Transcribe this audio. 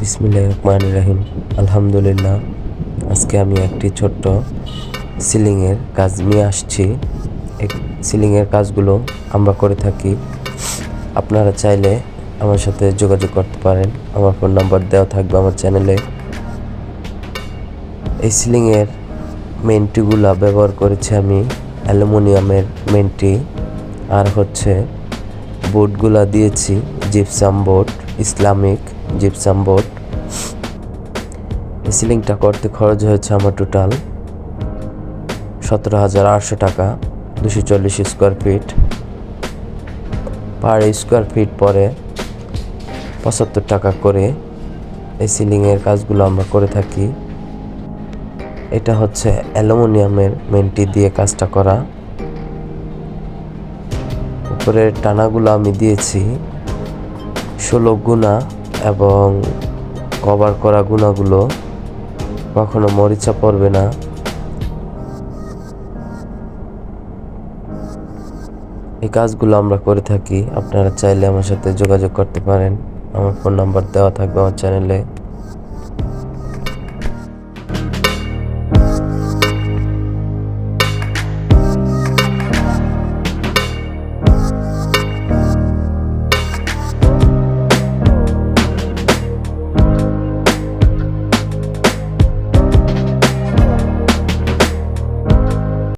বিসমিল্লাহ রহমান রাহিম। আলহামদুলিল্লাহ, আজকে আমি একটি ছোট্ট সিলিংয়ের কাজ নিয়ে আসছি। এই সিলিংয়ের কাজগুলো আমরা করে থাকি। আপনারা চাইলে আমার সাথে যোগাযোগ করতে পারেন। আমার ফোন নাম্বার দেওয়া থাকবে আমার চ্যানেলে। এই সিলিংয়ের মেন্টিগুলা ব্যবহার করেছি আমি অ্যালুমিনিয়ামের মেন্টি। আর হচ্ছে বোর্ডগুলা দিয়েছি, gypsum board, Islamic gypsum board এই সিলিংটা করতে খরচ হয়েছে আমার টোটাল সতেরো হাজার আটশো টাকা, দুশো চল্লিশ square feet per square feet পরে পঁচাত্তর টাকা করে এই সিলিংয়ের কাজগুলো আমরা করে থাকি। এটা হচ্ছে অ্যালুমিনিয়ামের মেন্টি দিয়ে কাজটা করা। উপরের টানাগুলো আমি দিয়েছি ষোলো গুণা এবং কভার করা গুণাগুলো কখনো মরিচা পড়বে না। এই কাজগুলো আমরা করে থাকি। আপনারা চাইলে আমার সাথে যোগাযোগ করতে পারেন। আমার ফোন নাম্বার দেওয়া থাকবে আমার চ্যানেলে।